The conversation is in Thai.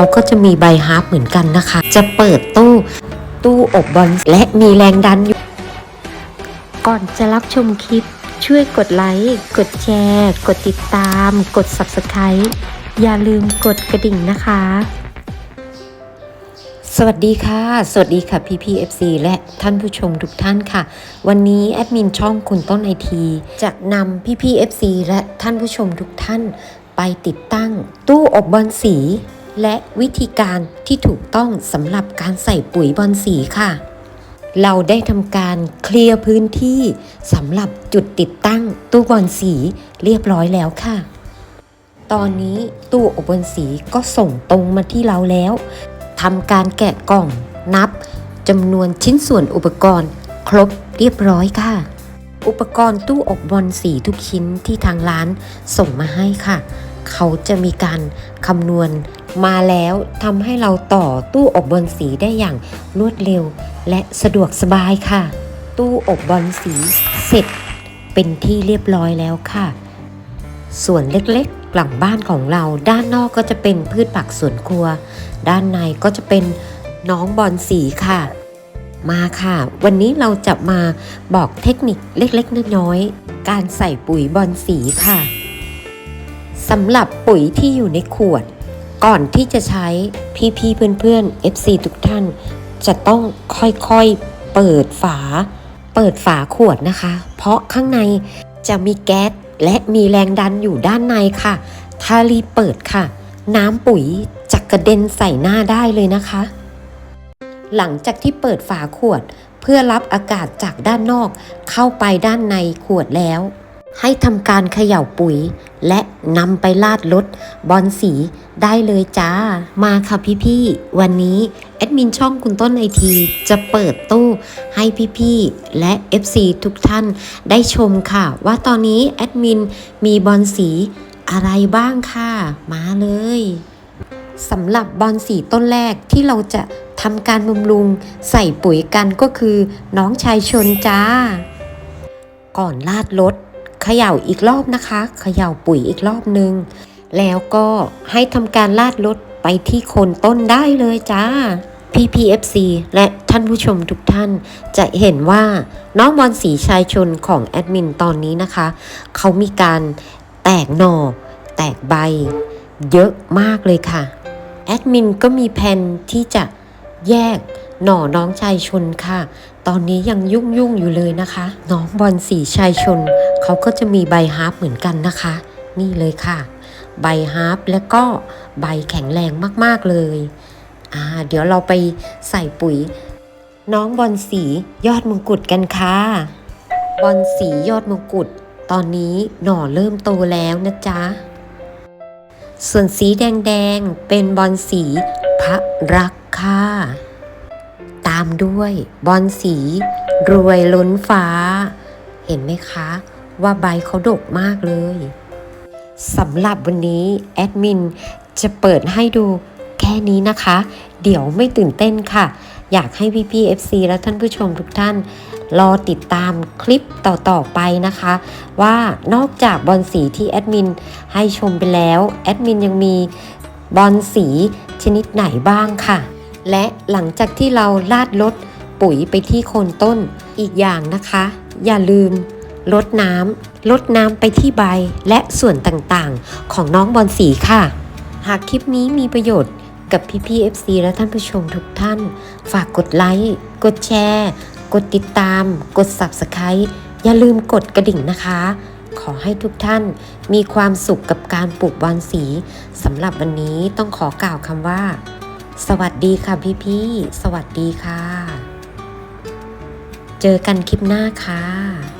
เขาก็จะมีใบฮาร์ปเหมือนกันนะคะ จะเปิดตู้ตู้อบบอลและมีแรงดันอยู่ ก่อนจะรับชมคลิป ช่วยกดไลค์ กดแชร์ กดติดตาม กด Subscribe อย่าลืมกดกระดิ่งนะคะ สวัสดีค่ะ สวัสดีค่ะ PPFC และท่านผู้ชมทุกท่านค่ะ วันนี้แอดมินช่องคุณต้นไอทีจะนำ PPFC และท่านผู้ชมทุกท่านไปติดตั้งตู้อบบอลสี และวิธีการที่ถูกต้องสำหรับการใส่ปุ๋ยบอลสีค่ะ เราได้ทำการเคลียร์พื้นที่สำหรับจุดติดตั้งตู้บอลสีเรียบร้อยแล้วค่ะ ตอนนี้ตู้อบบอลสีก็ส่งตรงมาที่เราแล้วทำการแกะกล่องนับจำนวนชิ้นส่วนอุปกรณ์ ครบเรียบร้อยค่ะ อุปกรณ์ตู้อบบอลสีทุกชิ้นที่ทางร้านส่งมาให้ค่ะ เขาจะมีการคำนวณ มาแล้วทำให้เราต่อตู้อบบอลสีได้อย่างรวดเร็ว และสะดวกสบายค่ะ ตู้อบบอลสีเสร็จเป็นที่เรียบร้อยแล้วค่ะ ส่วนเล็กๆ หลังบ้านของเราด้านนอกก็จะเป็นพืชผักสวนครัว ด้านในก็จะเป็นน้องบอลสีค่ะ มาค่ะ วันนี้เราจะมาบอกเทคนิคเล็กๆน้อยๆการใส่ปุ๋ยบอลสีค่ะสำหรับปุ๋ยที่อยู่ในขวด ก่อนที่จะใช้พี่ๆเพื่อนๆ FC ทุกท่าน จะต้องค่อยๆเปิดฝา เปิดฝาขวดนะคะ เพราะข้างในจะมีแก๊สและมีแรงดันอยู่ด้านในค่ะ ถ้ารีบเปิดค่ะ น้ำปุ๋ยจะกระเด็นใส่หน้าได้เลยนะคะ หลังจากที่เปิดฝาขวดเพื่อรับอากาศจากด้านนอกเข้าไปด้านในขวดแล้ว ให้ทำการเขย่าปุ๋ย และนำไปลาดรถบอลสีได้เลยจ้า มาค่ะพี่ๆ วันนี้แอดมินช่องคุณต้นไอทีจะเปิดตู้ให้พี่ๆ และ FC ทุกท่านได้ชมค่ะ ว่าตอนนี้แอดมินมีบอลสีอะไรบ้างค่ะ มาเลยสำหรับบอลสีต้นแรกที่เราจะทำการบำรุงใส่ปุ๋ยกันก็คือน้องชายชนจ้า ก่อนลาดรถ ขย่าอีกรอบนะคะเขย่าปุ๋ยอีกรอบนึง แล้วก็ให้ทำการลาดรถไปที่โคนต้นได้เลยจ้า PPFC และท่านผู้ชมทุกท่านจะเห็นว่าน้องบอลสีชายชนของแอดมินตอนนี้นะคะ เขามีการแตกหน่อ แตกใบ เยอะมากเลยค่ะ แอดมินก็มีแผนที่จะแยกหน่อน้องชายชนค่ะ ตอนนี้ยังยุ่งยุ่งอยู่เลยนะคะ น้องบอลสีชายชน เขาก็จะมีใบฮาร์ปเหมือนกันนะคะ นี่เลยค่ะ ใบฮาร์ปและก็ใบแข็งแรงมากๆเลยอ่าเดี๋ยวเราไปใส่ปุ๋ย น้องบอลสียอดมงกุฎกันค่ะบอลสียอดมงกุฎตอนนี้หน่อเริ่มโตแล้วนะจ๊ะ ส่วนสีแดงๆเป็นบอลสีพระรักค่ะ ตามด้วยบอลสีรวยล้นฟ้า เห็นไหมคะ ว่าใบเขาดกมากเลยสำหรับวันนี้แอดมินจะเปิดให้ดูแค่นี้นะคะ เดี๋ยวไม่ตื่นเต้นค่ะ อยากให้พี่ๆ FC และท่านผู้ชมทุกท่าน รอติดตามคลิปต่อๆไปนะคะ ว่านอกจากบอลสีที่แอดมินให้ชมไปแล้วแอดมินยังมีบอลสีชนิดไหนบ้างค่ะ และหลังจากที่เราลาดลดปุ๋ยไปที่โคนต้นอีกอย่างนะคะ อย่าลืม ลดน้ำลดน้ำไปที่ใบและส่วนต่างๆ ของน้องบอลสีค่ะ หากคลิปนี้มีประโยชน์กับพี่ๆ FC และท่านผู้ชมทุกท่าน ฝากกดไลค์ กดแชร์ กดติดตาม กด Subscribe อย่าลืมกดกระดิ่งนะคะ ขอให้ทุกท่านมีความสุขกับการปลูกบอลสีสำหรับวันนี้ต้องขอกล่าวคำว่า สวัสดีค่ะพี่ๆสวัสดีค่ะ เจอกันคลิปหน้าค่ะ